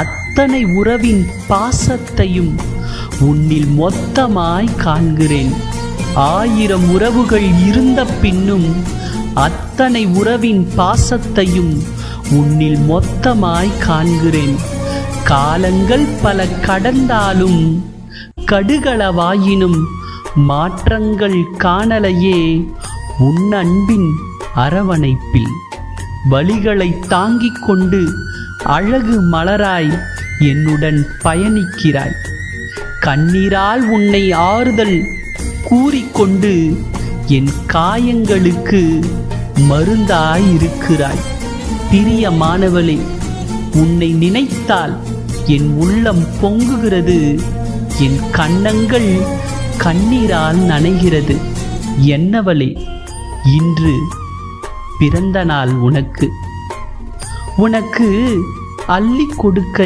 அத்தனை உறவின் பாசத்தையும் உன்னில் மொத்தமாய் காண்கிறேன். ஆயிரம் உறவுகள் இருந்த பின்னும் அத்தனை உறவின் பாசத்தையும் உன்னில் மொத்தமாய் காண்கிறேன். காலங்கள் பல கடந்தாலும் கடுகளவாயினும் மாற்றங்கள் காணலையே உன் அன்பின் அரவணைப்பில். வழிகளை தாங்கிக் கொண்டு அழகு மலராய் என்னுடன் பயணிக்கிறாய். கண்ணீரால் உன்னை ஆறுதல் கூறிக்கொண்டு என் காயங்களுக்கு மருந்தாய் இருக்கிறாய் பிரியமானவளே உன்னை நினைத்தால் என் உள்ளம் பொங்குகிறது என் கண்ணங்கள் கண்ணீரால் நனைகிறது. என்னவளே இன்று பிறந்த நாள் உனக்கு. உனக்கு அள்ளி கொடுக்க